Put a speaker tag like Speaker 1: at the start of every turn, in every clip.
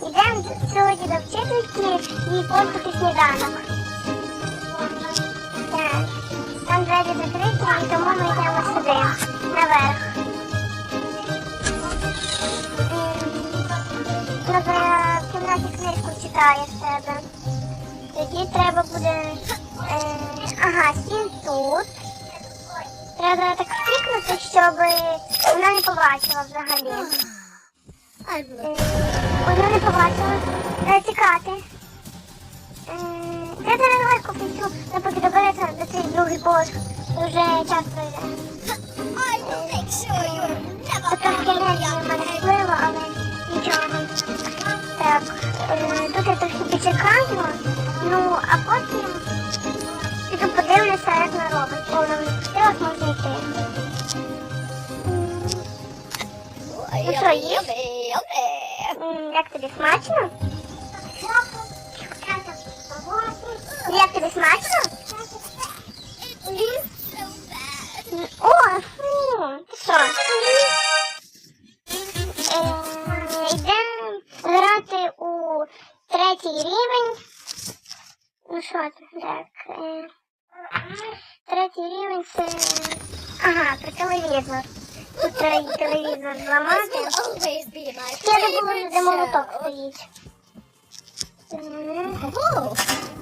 Speaker 1: Йдемо сьогодні до вчительки і подати сніданок. Так. Там двері закриті, і тому ми йдемо сюди, наверх. Треба в кімнаті книжку читає в себе. Тоді треба буде. Е, ага, стін тут. Треба так втикнути, щоб вона не побачила взагалі. Е, Вона не побачила. Треба тікати. Е, Де зараз легко піцю, не поки добереться до цей другий поверх. Дуже часто йде. Це трошки енергії в мене впливо, але нічого. Так, е, тут я трохи почекаю, Ну що, їш? Як тобі смачно? Як тобі смачно? О, ти що? Йдемо грати у третій рівень. Ну що це? Так. е, Третій рівень це. Ага, про телевізор. Тут треба телевізор зламати. Я забула, де молоток стоїть. М,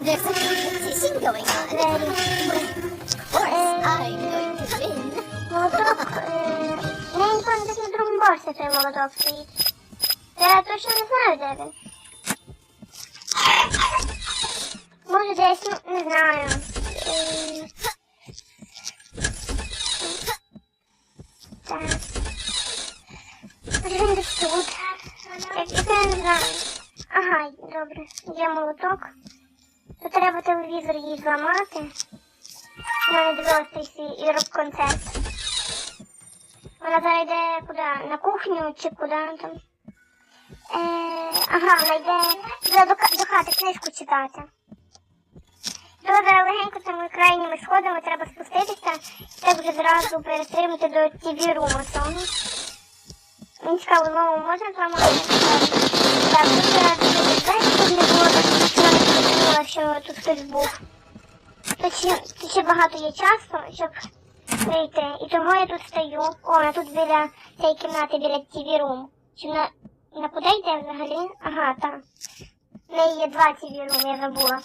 Speaker 2: There's some competition going on. Of course, I'm going to win.
Speaker 1: Молоток. Я ніколи десь на другому борці цей молоток стоїть. Я точно не знаю, де він. Може десь, не знаю. Не. Ага, добре. Є молоток. То треба телевізор їй зламати. У мене дивилася цей ірок-концерт. Вона зараз йде куди? На кухню чи куди там? Е, ага, вона йде до, до хати книжку читати. Легенько цими крайніми сходами треба спуститися так вже зразу перестрибнути до TV руму цього. Мені цікаво, знову можна зламати? Так, тут не було що тут хтось був. Тут ще, тут ще багато є часу, щоб вийти. І того я тут стою. О, вона тут біля цієї кімнати, біля TV Room. Чи вона на куди йде взагалі? Ага, там. В неї є два TV Room, я забула.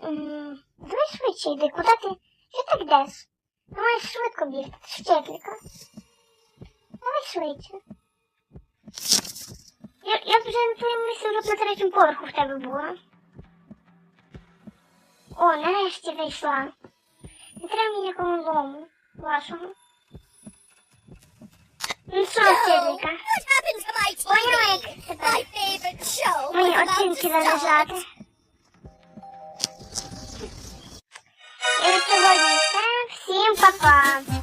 Speaker 1: Давай швидше йди, куди ти? Що ти йдеш? Ну, маєш швидко бігти, ти. Давай швидше. Я, я б вже на твоєму місці вже на третьому поверху в тебе була. О, нарешті зайшла. Не треба мені якому лому вашого. Ну що, вчителька?
Speaker 2: What happened to
Speaker 1: сьогодні все. Всім па-па.